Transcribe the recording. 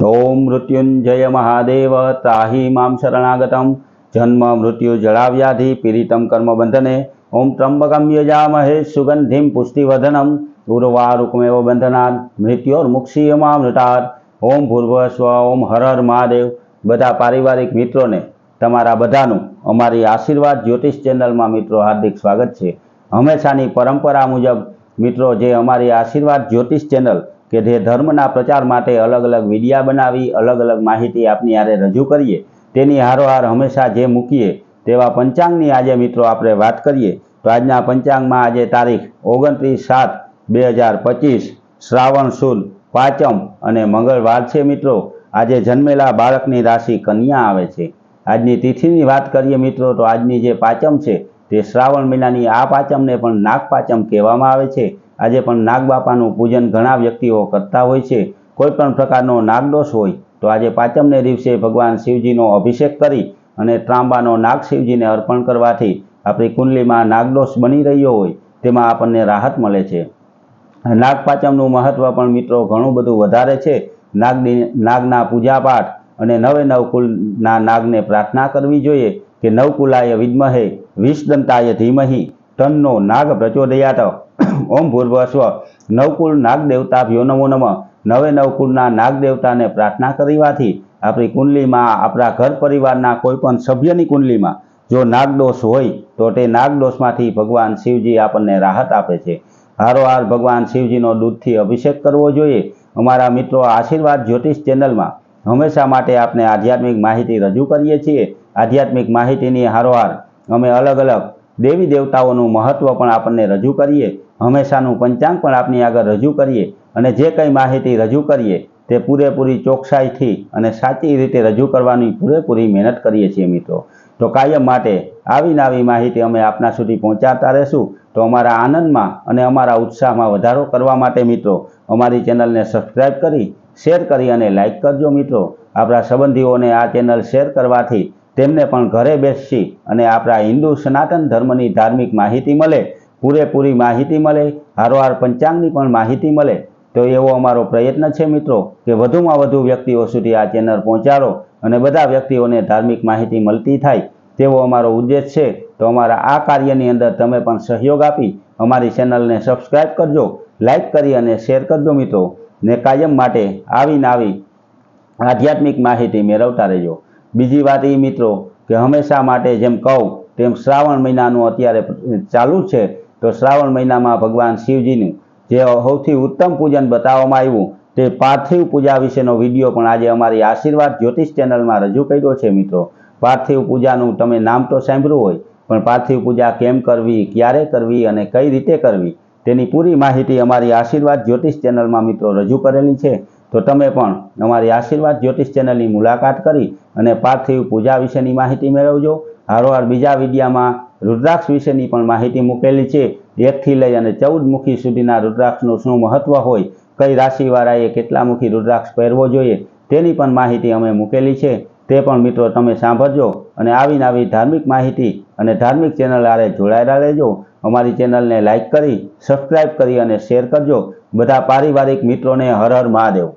ઓમ મૃત્યુંજય મહાદેવ તાહી મામ શરણાગતમ જન્મ મૃત્યુ જળાવ્યાધિ પીડિતમ કર્મ બંધને ઓમ ત્રંબકમ યજામહે સુગંધિમ પુષ્ટિવર્ધનમ ઉર્વારુકમેવ બંધનાદ મૃત્યોર્મુક્ષીયમામૃતાદ ઓમ ભૂર્ભસ્વ ઓમ હર હર મહાદેવ બધા પારિવારિક મિત્રોને, તમારા બધાનું અમારી આશીર્વાદ જ્યોતિષ ચેનલમાં મિત્રો હાર્દિક સ્વાગત છે. હંમેશાની પરંપરા મુજબ મિત્રો, જે અમારી આશીર્વાદ જ્યોતિષ ચેનલ કે જે ધર્મના પ્રચાર માટે અલગ અલગ વિડિયા બનાવી, અલગ અલગ માહિતી આપની હારે રજૂ કરીએ, તેની હારોહાર હંમેશા જે મૂકીએ તેવા પંચાંગની આજે મિત્રો આપણે વાત કરીએ. તો આજના પંચાંગમાં આજે તારીખ ઓગણત્રીસ સાત બે હજાર પચીસ, શ્રાવણ સુદ, પાંચમ અને મંગળવાર છે મિત્રો. આજે જન્મેલા બાળકની રાશિ કન્યા આવે છે. આજની તિથિની વાત કરીએ મિત્રો, તો આજની જે પાંચમ છે તે શ્રાવણ મહિનાની આ પાંચમને પણ નાગ પાંચમ કહેવામાં આવે છે. આજે પણ નાગ બાપાનું પૂજન ઘણા વ્યક્તિઓ કરતા હોય છે. કોઈ પણ પ્રકારનો નાગદોષ હોય, તો આજે પાંચમને દિવસે ભગવાન શિવજીનો અભિષેક કરી અને ત્રાંબાનો નાગ શિવજીને અર્પણ કરવાથી આપણી કુંડલીમાં નાગદોષ બની રહ્યો હોય, તેમાં આપણને રાહત મળે છે. નાગ પાંચમનું મહત્વ પણ મિત્રો ઘણું બધું વધારે છે. નાગની, નાગના પૂજાપાઠ અને નવે નવકુલના નાગને પ્રાર્થના કરવી જોઈએ કે નવકુલાય વિદ્મહે, વિષદંતાય ધીમહી, તન્નો નાગ પ્રચોદયાત. ઓમ ભૂર્ભસ્વ નવકુલ નાગદેવતા ભ્યો નમો નમ. નવે નવકુળના નાગદેવતાને પ્રાર્થના કરવાથી આપણી કુંડલીમાં, આપણા ઘર પરિવારના કોઈ પણ સભ્યની કુંડલીમાં જો નાગદોષ હોય, તો તે નાગદોષમાંથી ભગવાન શિવજી આપણને રાહત આપે છે. હારોહાર ભગવાન શિવજીનો દૂધથી અભિષેક કરવો જોઈએ. અમારા મિત્રો આશીર્વાદ જ્યોતિષ ચેનલમાં હંમેશા માટે આપણે આધ્યાત્મિક માહિતી રજૂ કરીએ છીએ. આધ્યાત્મિક માહિતીની હારોહાર અમે અલગ અલગ દેવી દેવતાઓનું મહત્ત્વ પણ આપણને રજૂ કરીએ, હંમેશાનું પંચાંગ પણ આપની આગળ રજૂ કરીએ અને જે કંઈ માહિતી રજૂ કરીએ તે પૂરેપૂરી ચોકસાઈથી અને સાચી રીતે રજૂ કરવાની પૂરેપૂરી મહેનત કરીએ છીએ મિત્રો. તો કાયમ માટે આવી નવી માહિતી અમે આપના સુધી પહોંચાડતા રહેશું. તો અમારા આનંદમાં અને અમારા ઉત્સાહમાં વધારો કરવા માટે મિત્રો, અમારી ચેનલને સબસ્ક્રાઈબ કરી, શેર કરી અને લાઇક કરજો મિત્રો. આપણા સંબંધીઓને આ ચેનલ શેર કરવાથી તેમને પણ ઘરે બેસી અને આપણા હિન્દુ સનાતન ધર્મની ધાર્મિક માહિતી મળે, પૂરેપૂરી માહિતી મળે, હારોહાર પંચાંગની પણ માહિતી મળે, તો એવો અમારો પ્રયત્ન છે મિત્રો કે વધુમાં વધુ વ્યક્તિઓ સુધી આ ચેનલ પહોંચાડો અને બધા વ્યક્તિઓને ધાર્મિક માહિતી મળતી થાય, તેવો અમારો ઉદ્દેશ છે. તો અમારા આ કાર્યની અંદર તમે પણ સહયોગ આપી અમારી ચેનલને સબસ્ક્રાઈબ કરજો લાઈક કરી અને શેર કરજો મિત્રો, ને કાયમ માટે આવીને આવી આધ્યાત્મિક માહિતી મેળવતા રહેજો. બીજી વાત એ મિત્રો, કે હંમેશા માટે જેમ કહું, તેમ શ્રાવણ મહિનાનું અત્યારે ચાલુ છે, તો શ્રાવણ મહિનામાં ભગવાન શિવજીનું જે સૌથી ઉત્તમ પૂજન બતાવવામાં આવ્યું, તે પાર્થિવ પૂજા વિશેનો વીડિયો પણ આજે અમારી આશીર્વાદ જ્યોતિષ ચેનલમાં રજૂ કર્યો છે, મિત્રો. પાર્થિવ પૂજાનું તમે નામ તો સાંભળ્યું હોય, પણ પાર્થિવ પૂજા કેમ કરવી, ક્યારે કરવી અને કઈ રીતે કરવી, તેની પૂરી માહિતી અમારી આશીર્વાદ જ્યોતિષ ચેનલમાં, મિત્રો, રજૂ કરેલી છે. તો તમે પણ અમારી આશીર્વાદ જ્યોતિષ ચેનલની મુલાકાત કરી અને પાર્થિવ પૂજા વિશેની માહિતી મેળવજો. હારોહાર બીજા વિડીયામાં રુદ્રાક્ષ વિશેની પણ માહિતી મૂકેલી છે. એકથી લઈ અને ચૌદ મુખી સુધીના રુદ્રાક્ષનું શું મહત્વ હોય, કઈ રાશિવાળાએ કેટલા મુખી રુદ્રાક્ષ પહેરવો જોઈએ, તેની પણ માહિતી અમે મૂકેલી છે. તે પણ મિત્રો તમે સાંભળજો અને આવીને આવી ધાર્મિક માહિતી અને ધાર્મિક ચેનલ આરે જોડાયેલા રહેજો. અમારી ચેનલને લાઇક કરી, સબસ્ક્રાઇબ કરી અને શેર કરજો. બધા પારિવારિક મિત્રોને હર હર મહાદેવ.